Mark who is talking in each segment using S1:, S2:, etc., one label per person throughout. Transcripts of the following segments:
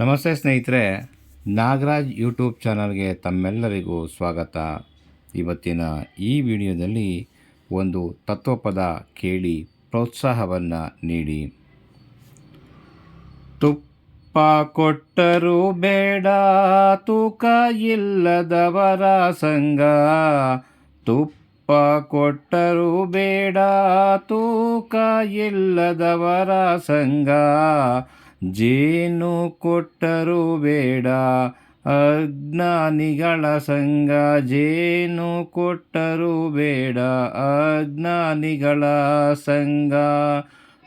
S1: ನಮಸ್ತೆ ಸ್ನೇಹಿತರೆ, ನಾಗರಾಜ್ ಯೂಟ್ಯೂಬ್ ಚಾನಲ್ಗೆ ತಮ್ಮೆಲ್ಲರಿಗೂ ಸ್ವಾಗತ. ಇವತ್ತಿನ ಈ ವಿಡಿಯೋದಲ್ಲಿ ಒಂದು ತತ್ವಪದ ಕೇಳಿ ಪ್ರೋತ್ಸಾಹವನ್ನು ನೀಡಿ. ತುಪ್ಪ ಕೊಟ್ಟರೂ ಬೇಡ, ತೂಕ ಇಲ್ಲದವರ ಸಂಘ. ತುಪ್ಪ ಕೊಟ್ಟರೂ ಬೇಡ, ತೂಕ ಇಲ್ಲದವರ ಸಂಗ ಜೇನು ಕೊಟ್ಟರು ಬೇಡ. ಅಜ್ಞಾನಿಗಳ ಸಂಗ ಜೇನು ಕೊಟ್ಟರು ಬೇಡ. ಅಜ್ಞಾನಿಗಳ ಸಂಗ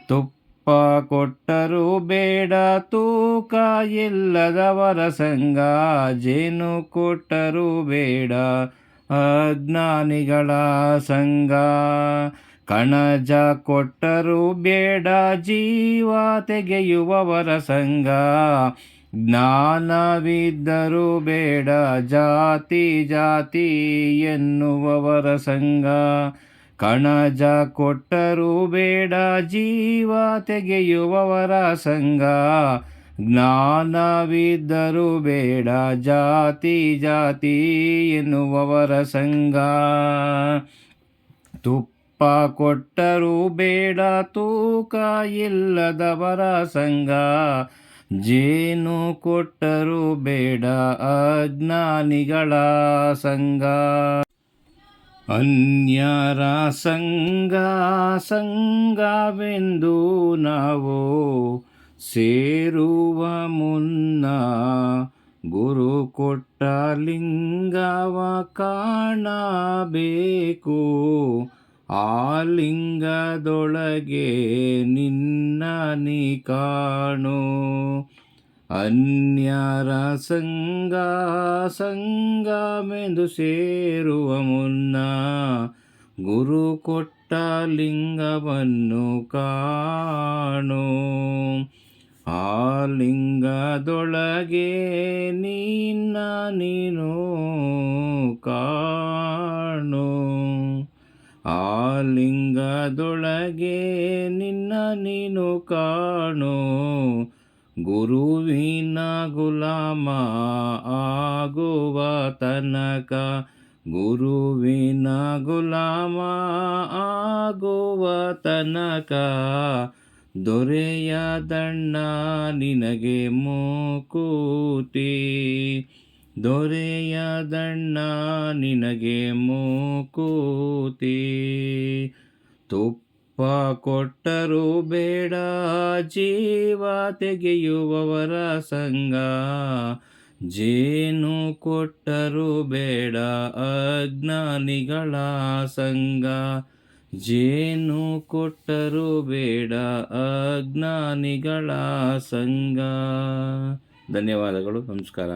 S1: ತುಪ್ಪ ಕೊಟ್ಟರು ಬೇಡ. ತೂಕ ಇಲ್ಲದವರ ಸಂಗ ಜೇನು ಕೊಟ್ಟರು ಬೇಡ. ಅಜ್ಞಾನಿಗಳ ಸಂಗ ಕಣಜ ಕೊಟ್ಟರು ಬೇಡ ಜೀವ ತೆಗೆಯುವವರ ಸಂಗ ಜ್ಞಾನವಿದ್ದರೂ ಬೇಡ ಜಾತಿ ಜಾತಿ ಎನ್ನುವವರ ಸಂಗ ಕಣಜ ಕೊಟ್ಟರು ಬೇಡ ಜೀವ ತೆಗೆಯುವವರ ಸಂಗ ಜ್ಞಾನವಿದ್ದರೂ ಬೇಡ ಜಾತಿ ಜಾತಿ ಎನ್ನುವವರ ಸಂಗ ತುಪ್ಪ ಕೊಟ್ಟರೂ ಬೇಡ ತೂಕ ಇಲ್ಲದವರ ಸಂಘ. ಜೇನು ಕೊಟ್ಟರೂ ಬೇಡ ಅಜ್ಞಾನಿಗಳ ಸಂಘ. ಅನ್ಯರ ಸಂಘ ಸಂಗವೆಂದು ನಾವು ಸೇರುವ ಮುನ್ನ ಗುರು ಕೊಟ್ಟ ಲಿಂಗವ ಕಾಣಬೇಕು. ಆ ಲಿಂಗದೊಳಗೆ ನಿನ್ನ ನೀ ಕಾಣು. ಅನ್ಯರ ಸಂಗ ಸಂಗಮೆಂದು ಸೇರುವ ಮುನ್ನ ಗುರು ಕೊಟ್ಟ ಲಿಂಗವನ್ನು ಕಾಣು. ಆ ಲಿಂಗದೊಳಗೆ ನಿನ್ನ ನೀನು ಕಾಣು. ಲಿಂಗದೊಳಗೆ ನಿನ್ನ ನೀನು ಕಾಣು. ಗುರುವಿನ ಗುಲಾಮ ಆಗುವ ತನಕ ಗುರುವಿನ ಗುಲಾಮ ಆಗುವ ತನಕ ದೊರೆಯದಣ್ಣ ನಿನಗೆ ಮೂಕೂತಿ ದೊರೆಯದಣ್ಣ ನಿನಗೆ ಮೂಕೂತಿ. ತುಪ್ಪ ಕೊಟ್ಟರೂ ಬೇಡ, ಜೀವ ತೆಗೆಯುವವರ ಸಂಗ ಜೇನು ಕೊಟ್ಟರು ಬೇಡ, ಅಜ್ಞಾನಿಗಳ ಸಂಗ ಜೇನು ಕೊಟ್ಟರು ಬೇಡ, ಅಜ್ಞಾನಿಗಳ ಸಂಗ ಧನ್ಯವಾದಗಳು, ನಮಸ್ಕಾರ.